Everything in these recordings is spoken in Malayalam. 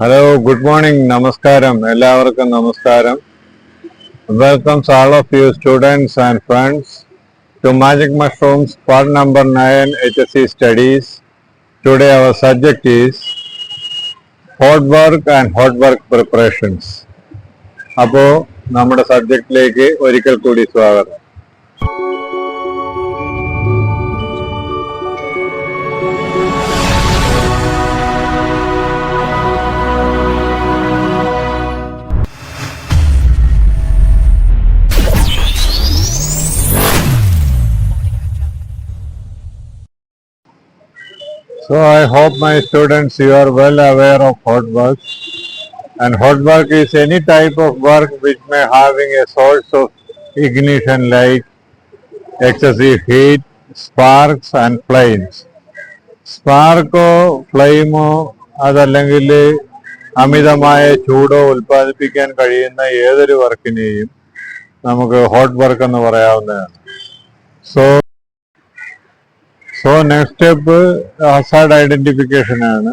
ഹലോ ഗുഡ് മോർണിംഗ് നമസ്കാരം എല്ലാവർക്കും നമസ്കാരം. Welcome to of you students and friends to magic mushrooms part number nine H S C studies today our subject is hot work and hot work preparations അപ്പോൾ നമ്മുടെ സബ്ജക്റ്റിലേക്ക് ഒരിക്കൽ കൂടി സ്വാഗതം. So I hope my students you are well aware of hot work. And hot work is any type of work which may having a source of ignition like excessive heat, sparks and flames. സ്പാർക്കോ ഫ്ലെയിമോ അതല്ലെങ്കിൽ അമിതമായ ചൂടോ ഉൽപ്പാദിപ്പിക്കാൻ കഴിയുന്ന ഏതൊരു വർക്കിനെയും നമുക്ക് ഹോട്ട് വർക്ക് എന്ന് പറയാവുന്നതാണ് so so next step hazard identification ആണ്.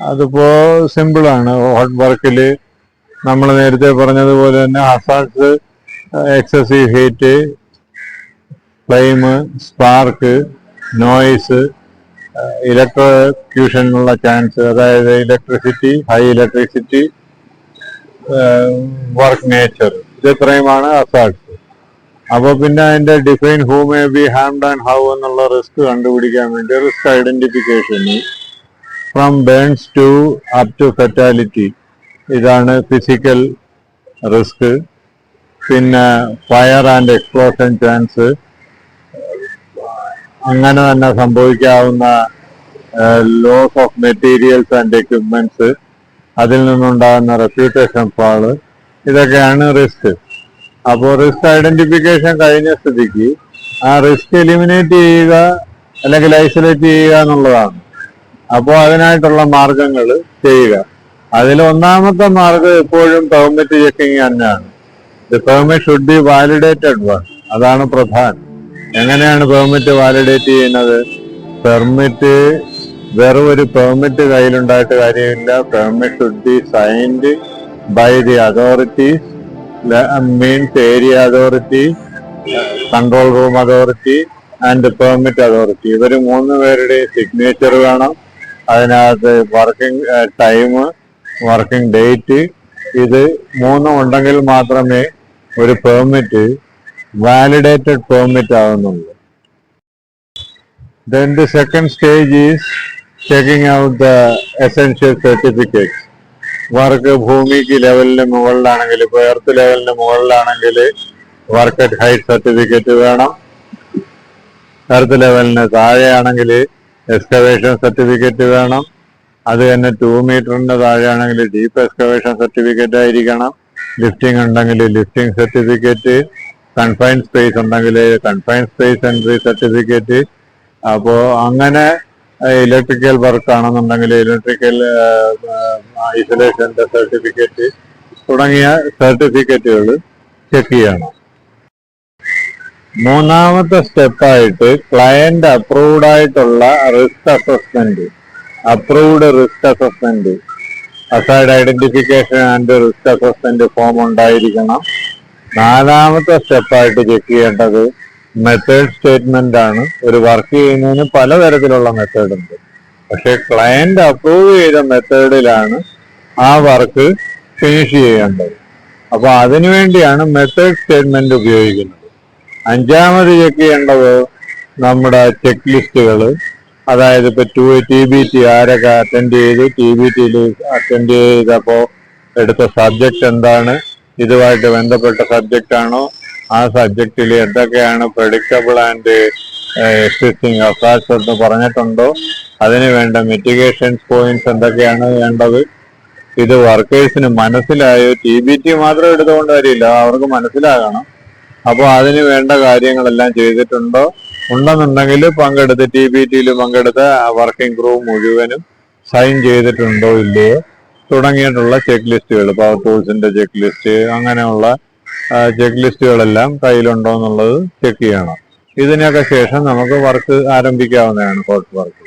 അതിപ്പോ സിമ്പിൾ ആണ്. ഹോട്ട് വർക്കിൽ നമ്മൾ നേരത്തെ പറഞ്ഞതുപോലെ തന്നെ hazards excessive heat flame spark noise ഇലക്ട്രോക്യൂഷനുള്ള chance അതായത് electricity high electricity work nature ഇത് ഇത്രയുമാണ് അപ്പൊ പിന്നെ അതിന്റെ define who may be harmed and how എന്നുള്ള റിസ്ക് കണ്ടുപിടിക്കാൻ വേണ്ടി risk ഐഡന്റിഫിക്കേഷന് from burns to up to fatality ഇതാണ് ഫിസിക്കൽ റിസ്ക് പിന്നെ ഫയർ ആൻഡ് എക്സ്പ്ലോഷൻ ചാൻസ് അങ്ങനെ തന്നെ സംഭവിക്കാവുന്ന loss of materials and equipments അതിൽ നിന്നുണ്ടാകുന്ന റെപ്യൂട്ടേഷൻ ഫാൾ ഇതൊക്കെയാണ് റിസ്ക് അപ്പോൾ റിസ്ക് ഐഡന്റിഫിക്കേഷൻ കഴിഞ്ഞ സ്ഥിതിക്ക് ആ റിസ്ക് എലിമിനേറ്റ് ചെയ്യുക അല്ലെങ്കിൽ ഐസൊലേറ്റ് ചെയ്യുക എന്നുള്ളതാണ്. അപ്പോൾ അതിനായിട്ടുള്ള മാർഗങ്ങൾ ചെയ്യുക. അതിൽ ഒന്നാമത്തെ മാർഗം എപ്പോഴും പെർമിറ്റ് ചെക്കിങ് തന്നെയാണ്. The permit should be validated one അതാണ് പ്രധാനം. എങ്ങനെയാണ് പെർമിറ്റ് വാലിഡേറ്റ് ചെയ്യുന്നത്? പെർമിറ്റ് വെറും ഒരു പെർമിറ്റ് കയ്യിലുണ്ടായിട്ട് കാര്യമില്ല. Permit should be signed by the authorities means area authority control room authority and permit authority ഇവർ മൂന്ന് പേരുടെ സിഗ്നേച്ചർ വേണം. അതിനകത്ത് വർക്കിംഗ് ടൈം വർക്കിംഗ് ഡേറ്റ് ഇത് മൂന്നും ഉണ്ടെങ്കിൽ മാത്രമേ ഒരു പെർമിറ്റ് വാലിഡേറ്റഡ് പെർമിറ്റ് ആവുന്നുള്ളൂ. Then the second stage is checking out the essential certificates. Work ഭൂമിക്ക് ലെവലിന് മുകളിലാണെങ്കിൽ ഇപ്പോൾ എർത്ത് ലെവലിന് മുകളിലാണെങ്കിൽ വർക്ക് അറ്റ് ഹൈറ്റ് സർട്ടിഫിക്കറ്റ് വേണം. എർത്ത് ലെവലിന് താഴെയാണെങ്കിൽ എക്സ്കവേഷൻ സർട്ടിഫിക്കറ്റ് വേണം. അത് തന്നെ ടു മീറ്ററിന് താഴെയാണെങ്കിൽ ഡീപ്പ് എക്സ്കവേഷൻ സർട്ടിഫിക്കറ്റ് ആയിരിക്കണം. ലിഫ്റ്റിംഗ് ഉണ്ടെങ്കിൽ ലിഫ്റ്റിംഗ് സർട്ടിഫിക്കറ്റ് കൺഫൈൻഡ് സ്പേസ് ഉണ്ടെങ്കിൽ കൺഫൈൻഡ് സ്പേസ് എൻട്രി സർട്ടിഫിക്കറ്റ് അപ്പോൾ അങ്ങനെ ഇലക്ട്രിക്കൽ വർക്ക് ആണെന്നുണ്ടെങ്കിൽ ഇലക്ട്രിക്കൽ ഐസൊലേഷന്റെ സർട്ടിഫിക്കറ്റ് തുടങ്ങിയ സർട്ടിഫിക്കറ്റുകൾ ചെക്ക് ചെയ്യണം. മൂന്നാമത്തെ സ്റ്റെപ്പായിട്ട് ക്ലയന്റ് അപ്രൂവ്ഡ് ആയിട്ടുള്ള risk assessment approved risk assessment aside identification and risk assessment form ഉണ്ടായിരിക്കണം. നാലാമത്തെ സ്റ്റെപ്പായിട്ട് ചെക്ക് ചെയ്യേണ്ടത് മെത്തേഡ് സ്റ്റേറ്റ്മെന്റ് ആണ്. ഒരു വർക്ക് ചെയ്യുന്നതിന് പലതരത്തിലുള്ള മെത്തേഡ് ഉണ്ട്. പക്ഷെ ക്ലയന്റ് അപ്രൂവ് ചെയ്ത മെത്തേഡിലാണ് ആ വർക്ക് ഫിനിഷ് ചെയ്യേണ്ടത്. അപ്പൊ അതിനുവേണ്ടിയാണ് മെത്തേഡ് സ്റ്റേറ്റ്മെന്റ് ഉപയോഗിക്കുന്നത്. അഞ്ചാമത് ചെക്ക് ചെയ്യേണ്ടത് നമ്മുടെ ചെക്ക് ലിസ്റ്റുകൾ അതായത് ഇപ്പൊ ടു ടി ബി ടി ആരൊക്കെ അറ്റൻഡ് ചെയ്തു ടി ബി ടിയിൽ അറ്റൻഡ് ചെയ്തപ്പോ എടുത്ത സബ്ജക്ട് എന്താണ്? ഇതുമായിട്ട് ബന്ധപ്പെട്ട സബ്ജക്റ്റ് ആണോ? ആ സബ്ജക്റ്റിൽ എന്തൊക്കെയാണ് പ്രെഡിക്റ്റബിൾ ആൻഡ് എക്സിസ്റ്റിംഗ് അഫാർട്സ് എന്ന് പറഞ്ഞിട്ടുണ്ടോ? അതിന് വേണ്ട മിറ്റിഗേഷൻസ് പോയിന്റ്സ് എന്തൊക്കെയാണ് വേണ്ടത്? ഇത് വർക്കേഴ്സിന് മനസ്സിലായോ? ടി ബി ടി മാത്രം എടുത്തുകൊണ്ട് കാര്യമില്ല അവർക്ക് മനസ്സിലാകണം. അപ്പോൾ അതിന് വേണ്ട കാര്യങ്ങളെല്ലാം ചെയ്തിട്ടുണ്ടോ? ഉണ്ടെന്നുണ്ടെങ്കിൽ പങ്കെടുത്ത് ടി ബി ടിയിൽ പങ്കെടുത്ത വർക്കിംഗ് ഗ്രൂപ്പ് മുഴുവനും സൈൻ ചെയ്തിട്ടുണ്ടോ ഇല്ലയോ? തുടങ്ങിയിട്ടുള്ള ചെക്ക് ലിസ്റ്റുകൾ പവർ ടൂൾസിന്റെ ചെക്ക് ലിസ്റ്റ് അങ്ങനെയുള്ള ചെക്ക് ലിസ്റ്റുകളെല്ലാം കയ്യിലുണ്ടോ എന്നുള്ളത് ചെക്ക് ചെയ്യണം. ഇതിനൊക്കെ ശേഷം നമുക്ക് വർക്ക് ആരംഭിക്കാവുന്നതാണ് ഹോട്ട് വർക്ക്.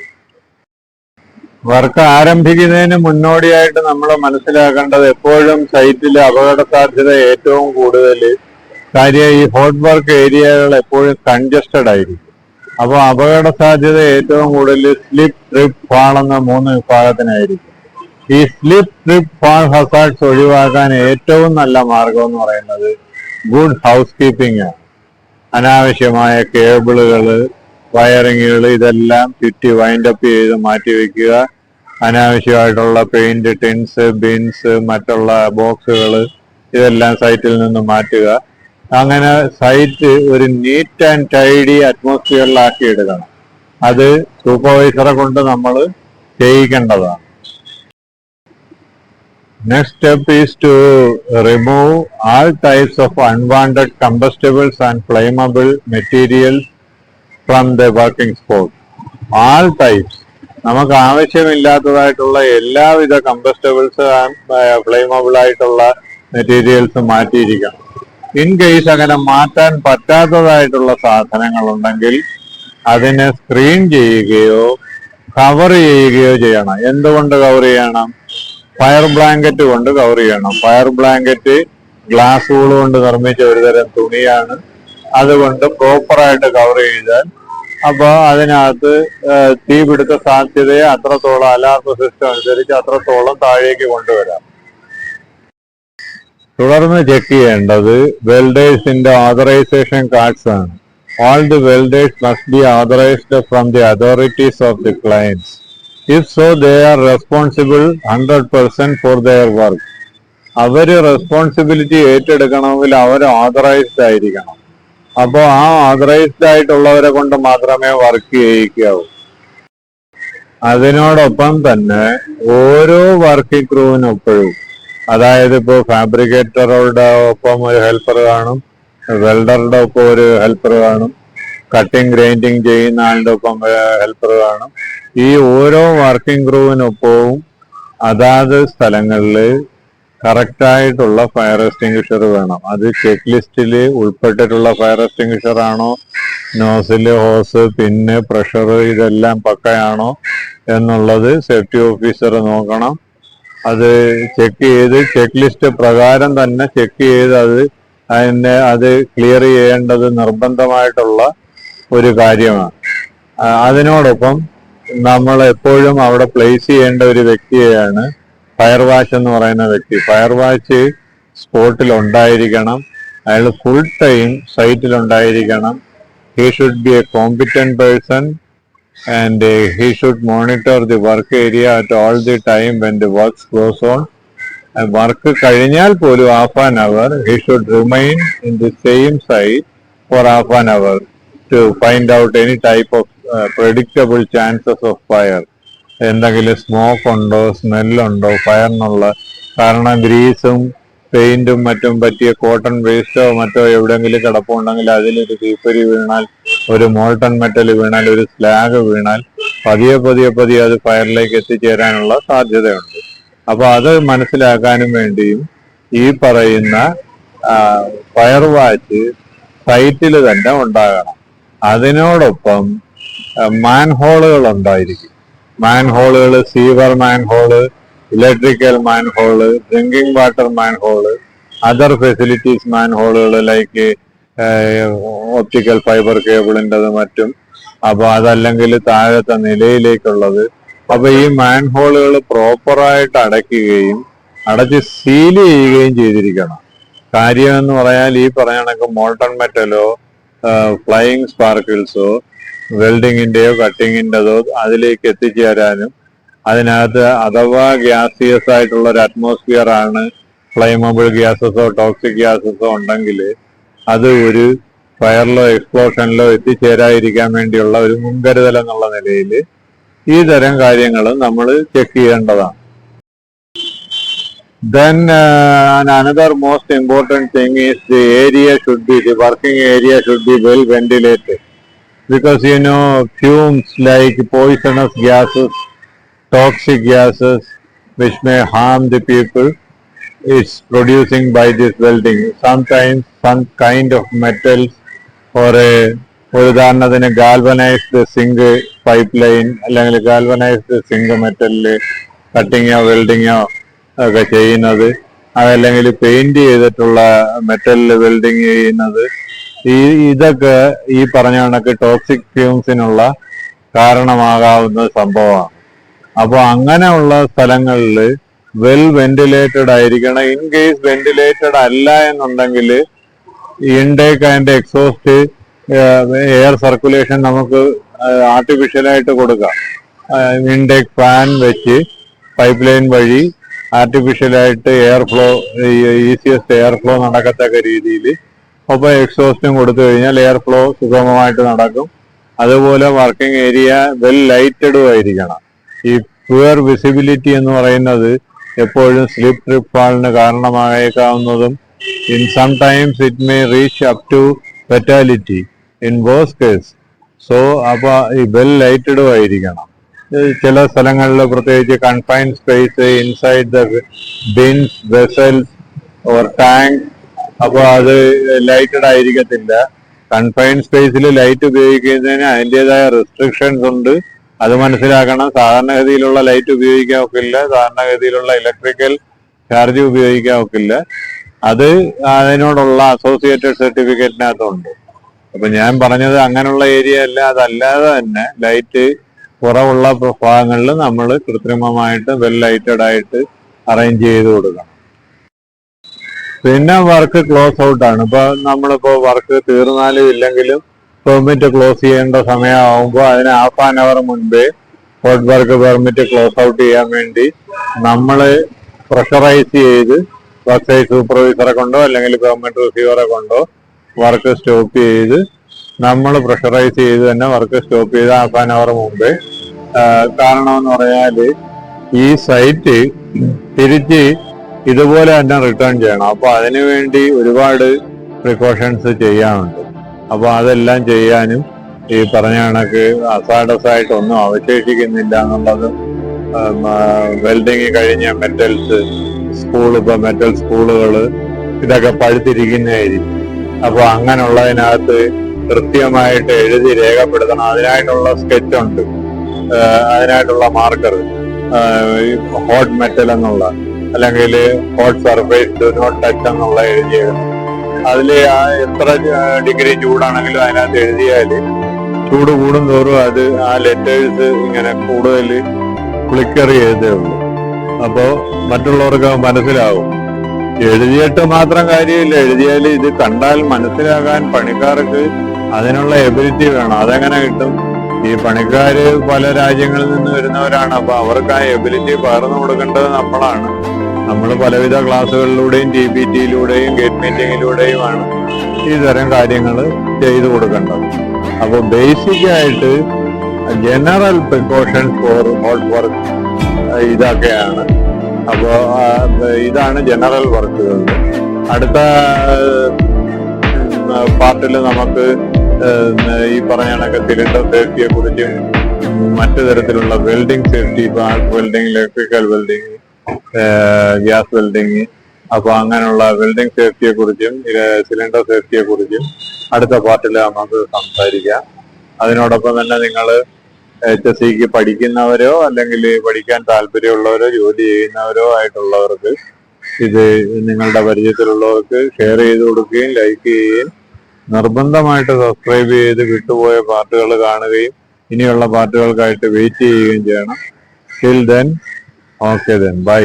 വർക്ക് ആരംഭിക്കുന്നതിന് മുന്നോടിയായിട്ട് നമ്മൾ മനസ്സിലാക്കേണ്ടത് എപ്പോഴും സൈറ്റിൽ അപകട സാധ്യത ഏറ്റവും കൂടുതൽ കാര്യം ഈ ഹോട്ട് വർക്ക് ഏരിയകൾ എപ്പോഴും കൺജസ്റ്റഡ് ആയിരിക്കും. അപ്പോൾ അപകട സാധ്യത ഏറ്റവും കൂടുതൽ സ്ലിപ്പ് ട്രിപ്പ് ഫാൾ എന്ന മൂന്ന് വിഭാഗത്തിനായിരിക്കും. ഈ സ്ലിപ്പ് ട്രിപ്പ് ഫാൾ ഹസാർട്സ് ഒഴിവാക്കാൻ ഏറ്റവും നല്ല മാർഗം എന്ന് പറയുന്നത് ഗുഡ് ഹൗസ് കീപ്പിംഗ് അനാവശ്യമായ കേബിളുകൾ വയറിങ്ങുകൾ ഇതെല്ലാം ചുറ്റി വൈൻഡപ്പ് ചെയ്ത് മാറ്റി വെക്കുക. അനാവശ്യമായിട്ടുള്ള പെയിന്റ് ടിൻസ് ബിൻസ് മറ്റുള്ള ബോക്സുകൾ ഇതെല്ലാം സൈറ്റിൽ നിന്ന് മാറ്റുക. അങ്ങനെ സൈറ്റ് ഒരു നീറ്റ് ആൻഡ് ടൈഡി അറ്റ്മോസ്ഫിയറിലാക്കി എടുക്കണം. അത് സൂപ്പർവൈസറെ കൊണ്ട് നമ്മൾ ചെയ്യിക്കേണ്ടതാണ്. Next step is to remove all types of unwanted combustibles and flammable materials from the working spot. All types. നമുക്ക് ആവശ്യമില്ലാത്തതായിട്ടുള്ള എല്ലാവിധ കമ്പസ്റ്റബിൾസ് ഫ്ലെയിമബിൾ ആയിട്ടുള്ള മെറ്റീരിയൽസ് മാറ്റിയിരിക്കണം ഇൻ കേസ് അങ്ങനെ മാറ്റാൻ പറ്റാത്തതായിട്ടുള്ള സാധനങ്ങൾ ഉണ്ടെങ്കിൽ അതിനെ സ്ക്രീൻ ചെയ്യുകയോ കവർ ചെയ്യുകയോ ചെയ്യണം എന്തുകൊണ്ട് കവർ ചെയ്യണം ഫയർ ബ്ലാങ്കറ്റ് കൊണ്ട് കവർ ചെയ്യണം. ഫയർ ബ്ലാങ്കറ്റ് ഗ്ലാസ് കൊണ്ട് നിർമ്മിച്ച ഒരുതരം തുണിയാണ്. അതുകൊണ്ട് പ്രോപ്പറായിട്ട് കവർ ചെയ്താൽ അപ്പോൾ അതിനകത്ത് തീപിടുത്ത സാധ്യതയെ അത്രത്തോളം അലാർമ സിസ്റ്റം അനുസരിച്ച് അത്രത്തോളം താഴേക്ക് കൊണ്ടുവരാം. തുടർന്ന് ചെക്ക് ചെയ്യേണ്ടത് വെൽഡേഴ്സിന്റെ ഓതറൈസേഷൻ കാർഡ്സ് ആണ്. All the welders must be authorised from the authorities of the clients if so they are responsible hundred percent for their work our responsibility ഏറ്റെടുക്കണമെങ്കിൽ അവർ ഓതറൈസ്ഡ് ആയിരിക്കണം. അപ്പോൾ ആ ഓതറൈസ്ഡ് ആയിട്ടുള്ളവരെ കൊണ്ട് മാത്രമേ വർക്ക് ചെയ്യിക്കാവൂ. അതിനോടൊപ്പം തന്നെ ഓരോ വർക്കിംഗ് ക്രൂവിനൊപ്പോഴും അതായത് ഇപ്പോൾ ഫാബ്രിക്കേറ്ററുടെ ഒപ്പം ഒരു ഹെൽപ്പർ കാണും വെൽഡറുടെ ഒപ്പം ഒരു ഹെൽപ്പർ കാണും കട്ടിങ് ഗ്രൈൻഡിങ് ചെയ്യുന്ന ആളുടെ ഒപ്പം ഹെൽപ്പർ കാണും ഈ ഓരോ വർക്കിംഗ് ഗ്രൂവിനൊപ്പവും അതാത് സ്ഥലങ്ങളിൽ കറക്റ്റായിട്ടുള്ള ഫയർ എക്സ്റ്റിംഗ്വിഷർ വേണം. അത് ചെക്ക് ലിസ്റ്റിൽ ഉൾപ്പെട്ടിട്ടുള്ള ഫയർ എക്സ്റ്റിംഗ്വിഷർ ആണോ നോസിൽ ഹോസ് പിന്നെ പ്രഷർ ഇതെല്ലാം പക്കയാണോ എന്നുള്ളത് സേഫ്റ്റി ഓഫീസർ നോക്കണം. അത് ചെക്ക് ചെയ്ത് ചെക്ക് ലിസ്റ്റ് പ്രകാരം തന്നെ ചെക്ക് ചെയ്ത് അത് അതിനെ അത് ക്ലിയർ ചെയ്യേണ്ടത് നിർബന്ധമായിട്ടുള്ള ഒരു കാര്യമാണ്. അതിനോടൊപ്പം നമ്മൾ എപ്പോഴും അവിടെ പ്ലേസ് ചെയ്യേണ്ട ഒരു വ്യക്തിയാണ് ഫയർ വാച്ച് എന്ന് പറയുന്ന വ്യക്തി. ഫയർ വാച്ച് സ്പോട്ടിൽ ഉണ്ടായിരിക്കണം അയാൾ ഫുൾ ടൈം സൈറ്റിൽ ഉണ്ടായിരിക്കണം he should be a competent person and he should monitor the work area at all the time when the work goes on work കഴിഞ്ഞാൽ പോലും half an hour he should remain in the same site for half an hour to find out any type of predictable chances of fire എന്തെങ്കിലും സ്മോക്ക് ഉണ്ടോ സ്മെല്ലുണ്ടോ ഫയറിനുള്ള കാരണം ഗ്രീസും പെയിന്റും മറ്റും പറ്റിയ കോട്ടൺ വേസ്റ്റോ മറ്റോ എവിടെയെങ്കിലും കിടപ്പുണ്ടെങ്കിൽ അതിലൊരു തീപ്പൊരി വീണാൽ ഒരു മോൾട്ടൺ മെറ്റൽ വീണാൽ ഒരു സ്ലാഗ് വീണാൽ പതിയെ പതിയെ പതിയെ അത് ഫയറിലേക്ക് എത്തിച്ചേരാനുള്ള സാധ്യതയുണ്ട്. അപ്പൊ അത് മനസ്സിലാക്കാനും വേണ്ടിയും ഈ പറയുന്ന ഫയർ വാച്ച് സൈറ്റിൽ തന്നെ ഉണ്ടാകണം. അതിനോടൊപ്പം മാൻഹോളുകൾ ഉണ്ടായിരിക്കും മാൻഹോളുകൾ sewer manhole electrical manhole drinking water manhole other facilities മാൻഹോളുകൾ like optical fibre കേബിളിന്റെത് മറ്റും. അപ്പൊ അതല്ലെങ്കിൽ താഴത്തെ നിലയിലേക്കുള്ളത്. അപ്പൊ ഈ മാൻഹോളുകൾ പ്രോപ്പറായിട്ട് അടയ്ക്കുകയും അടച്ച് സീൽ ചെയ്യുകയും ചെയ്തിരിക്കണം. കാര്യം എന്ന് പറയാൻ ഈ പറഞ്ഞ കണക്ക് മോൾട്ടൺ മെറ്റലോ ഫ്ലൈയിങ് സ്പാർക്കിൾസോ വെൽഡിങ്ങിന്റെയോ കട്ടിങ്ങിന്റെതോ അതിലേക്ക് എത്തിച്ചേരാനും അതിനകത്ത് അഥവാ ഗ്യാസിയസ് ആയിട്ടുള്ള ഒരു അറ്റ്മോസ്ഫിയർ ആണ് ഫ്ലൈമബിൾ ഗ്യാസസോ ടോക്സിക് ഗ്യാസസോ ഉണ്ടെങ്കിൽ അത് ഒരു ഫയറിലോ എക്സ്പ്ലോഷനിലോ എത്തിച്ചേരാതിരിക്കാൻ വേണ്ടിയുള്ള ഒരു മുൻകരുതൽ എന്നുള്ള നിലയിൽ ഈ തരം കാര്യങ്ങൾ നമ്മൾ ചെക്ക് ചെയ്യേണ്ടതാണ്. Then uh, and another most important thing is the area should be the working area should be well ventilated because you know fumes like poisonous gases, toxic gases which may harm the people is producing by this welding. Sometimes some kind of metals or a ഒരു ഉദാഹരണത്തിന് ഗാൽവനൈസ്ഡ് സിങ്ക് പൈപ്പ് ലൈൻ അല്ലെങ്കിൽ ഗാൽവനൈസ്ഡ് സിങ്ക് മെറ്റലില് കട്ടിങ്ങോ വെൽഡിങ്ങോ ഒക്കെ ചെയ്യുന്നത്. അതല്ലെങ്കിൽ പെയിന്റ് ചെയ്തിട്ടുള്ള മെറ്റലിൽ വെൽഡിങ് ചെയ്യുന്നത്. ഈ ഇതൊക്കെ ഈ പറഞ്ഞ കണക്ക് ടോക്സിക് ഫ്യൂംസിനുള്ള കാരണമാകാവുന്ന സംഭവമാണ്. അപ്പോൾ അങ്ങനെയുള്ള സ്ഥലങ്ങളിൽ വെൽ വെന്റിലേറ്റഡ് ആയിരിക്കണം. ഇൻ കേസ് വെന്റിലേറ്റഡ് അല്ല എന്നുണ്ടെങ്കിൽ intake and exhaust air circulation നമുക്ക് ആർട്ടിഫിഷ്യലായിട്ട് കൊടുക്കാം. ഇൻടേക്ക് ഫാൻ വെച്ച് പൈപ്പ് ലൈൻ വഴി ആർട്ടിഫിഷ്യലായിട്ട് air flow easiest air flow നടക്കത്തക്ക രീതിയിൽ. ഒപ്പം എക്സോസ്റ്റും കൊടുത്തു കഴിഞ്ഞാൽ എയർ ഫ്ലോ സുഗമമായിട്ട് നടക്കും. അതുപോലെ വർക്കിംഗ് ഏരിയ വെൽ ലൈറ്റഡും ആയിരിക്കണം. ഈ പ്യുവർ വിസിബിലിറ്റി എന്ന് പറയുന്നത് എപ്പോഴും സ്ലിപ്പ് ട്രിപ്പ് ഫാളിന് കാരണമായേക്കാവുന്നതും in some times it may reach up to fatality in both case so അപ്പോൾ ഈ വെൽ ലൈറ്റഡും ആയിരിക്കണം. ചില സ്ഥലങ്ങളിൽ പ്രത്യേകിച്ച് confine space inside the bins vessels or tank അപ്പോൾ അത് ലൈറ്റഡ് ആയിരിക്കത്തില്ല. കൺഫൈൻ സ്പേസിൽ ലൈറ്റ് ഉപയോഗിക്കുന്നതിന് അതിന്റെതായ റെസ്ട്രിക്ഷൻസ് ഉണ്ട്. അത് മനസ്സിലാക്കണം. സാധാരണഗതിയിലുള്ള ലൈറ്റ് ഉപയോഗിക്കാൻ ഒക്കില്ല സാധാരണഗതിയിലുള്ള ഇലക്ട്രിക്കൽ ചാർജ് ഉപയോഗിക്കാൻ ഒക്കില്ല അത് അതിനോടുള്ള അസോസിയേറ്റഡ് സർട്ടിഫിക്കറ്റിനകത്തുണ്ട് അപ്പൊ ഞാൻ പറഞ്ഞത് അങ്ങനെയുള്ള ഏരിയ അല്ല. അതല്ലാതെ തന്നെ ലൈറ്റ് കുറവുള്ള ഭാഗങ്ങളിൽ നമ്മൾ കൃത്രിമമായിട്ട് വെൽ ലൈറ്റഡ് ആയിട്ട് അറേഞ്ച് ചെയ്ത് കൊടുക്കണം. പിന്നെ വർക്ക് ക്ലോസ് ഔട്ട് ആണ്. ഇപ്പൊ നമ്മളിപ്പോ വർക്ക് തീർന്നാലും ഇല്ലെങ്കിലും പെർമിറ്റ് ക്ലോസ് ചെയ്യേണ്ട സമയമാകുമ്പോൾ അതിന് ഹാഫ് ആൻ അവർ മുൻപേ hot work permit close out ചെയ്യാൻ വേണ്ടി നമ്മൾ പ്രഷറൈസ് ചെയ്ത് വർക്ക് സൈറ്റ് സൂപ്പർവൈസറെ കൊണ്ടോ അല്ലെങ്കിൽ പെർമിറ്റ് റിസീവറെ കൊണ്ടോ വർക്ക് സ്റ്റോപ്പ് ചെയ്ത് നമ്മൾ പ്രഷറൈസ് ചെയ്ത് തന്നെ വർക്ക് സ്റ്റോപ്പ് ചെയ്ത് ഹാഫ് ആൻ അവർ മുമ്പേ ആ, കാരണം എന്ന് പറഞ്ഞാൽ ഈ സൈറ്റ് തിരിച്ച് ഇതുപോലെ തന്നെ റിട്ടേൺ ചെയ്യണം. അപ്പൊ അതിനു വേണ്ടി ഒരുപാട് പ്രിക്കോഷൻസ് ചെയ്യാനുണ്ട്. അപ്പൊ അതെല്ലാം ചെയ്യാനും ഈ പറഞ്ഞ കണക്ക് അസാഡസായിട്ടൊന്നും അവശേഷിക്കുന്നില്ല എന്നുള്ളത് വെൽഡിങ് കഴിഞ്ഞ മെറ്റൽസ് സ്കൂൾ ഇപ്പൊ മെറ്റൽ സ്കൂളുകൾ ഇതൊക്കെ പഴുത്തിരിക്കുന്നതായിരിക്കും. അപ്പൊ അങ്ങനെയുള്ളതിനകത്ത് കൃത്യമായിട്ട് എഴുതി രേഖപ്പെടുത്തണം. അതിനായിട്ടുള്ള സ്കെച്ച് ഉണ്ട്. ആഹ് അതിനായിട്ടുള്ള മാർക്കർ ഹോട്ട് മെറ്റൽ എന്നുള്ള അല്ലെങ്കിൽ hot surface do not touch എന്നുള്ള എഴുതിയ അതിൽ എത്ര ഡിഗ്രി ചൂടാണെങ്കിലും അതിനകത്ത് എഴുതിയാൽ ചൂട് കൂടും തോറും അത് ആ ലെറ്റേഴ്സ് ഇങ്ങനെ കൂടുതൽ ക്ലിക്കറി ചെയ്തേ ഉള്ളൂ. അപ്പോൾ മറ്റുള്ളവർക്ക് മനസ്സിലാവും. എഴുതിയിട്ട് മാത്രം കാര്യമില്ല. എഴുതിയാൽ ഇത് കണ്ടാൽ മനസ്സിലാകാൻ പണിക്കാർക്ക് അതിനുള്ള എബിലിറ്റി വേണം. അതെങ്ങനെ കിട്ടും? ഈ പണിക്കാര് പല രാജ്യങ്ങളിൽ നിന്ന് വരുന്നവരാണ്. അപ്പൊ അവർക്ക് ആ എബിലിറ്റി പകർന്നു കൊടുക്കേണ്ടത് നമ്മളാണ്. നമ്മൾ പലവിധ ക്ലാസ്സുകളിലൂടെയും ടി പി ടിയിലൂടെയും ഗേറ്റ് മീറ്റിങ്ങിലൂടെയുമാണ് തരം കാര്യങ്ങൾ ചെയ്തു കൊടുക്കേണ്ടത്. അപ്പോൾ ബേസിക് ആയിട്ട് general precaution for hot work ഇതൊക്കെയാണ്. അപ്പോൾ ഇതാണ് ജനറൽ വർക്കുകൾ അടുത്ത പാർട്ടിൽ നമുക്ക് ഈ പറഞ്ഞ കണക്ക് സിലിണ്ടർ സേഫ്റ്റിയെ കുറിച്ചും മറ്റു തരത്തിലുള്ള welding safety welding electrical welding gas welding അപ്പൊ അങ്ങനെയുള്ള വെൽഡിംഗ് സേഫ്റ്റിയെ കുറിച്ചും സിലിണ്ടർ സേഫ്റ്റിയെ കുറിച്ചും അടുത്ത പാർട്ടിൽ നമുക്ക് സംസാരിക്കാം. അതിനോടൊപ്പം തന്നെ നിങ്ങൾ എച്ച് എസ് സിക്ക് പഠിക്കുന്നവരോ അല്ലെങ്കിൽ പഠിക്കാൻ താല്പര്യമുള്ളവരോ ജോലി ചെയ്യുന്നവരോ ആയിട്ടുള്ളവർക്ക് ഇത് നിങ്ങളുടെ പരിചയത്തിലുള്ളവർക്ക് ഷെയർ ചെയ്ത് കൊടുക്കുകയും ലൈക്ക് ചെയ്യുകയും നിർബന്ധമായിട്ട് സബ്സ്ക്രൈബ് ചെയ്ത് വിട്ടുപോയ പാർട്ടുകൾ കാണുകയും ഇനിയുള്ള പാർട്ടുകൾക്കായിട്ട് വെയിറ്റ് ചെയ്യുകയും ചെയ്യണം. Till then okay then bye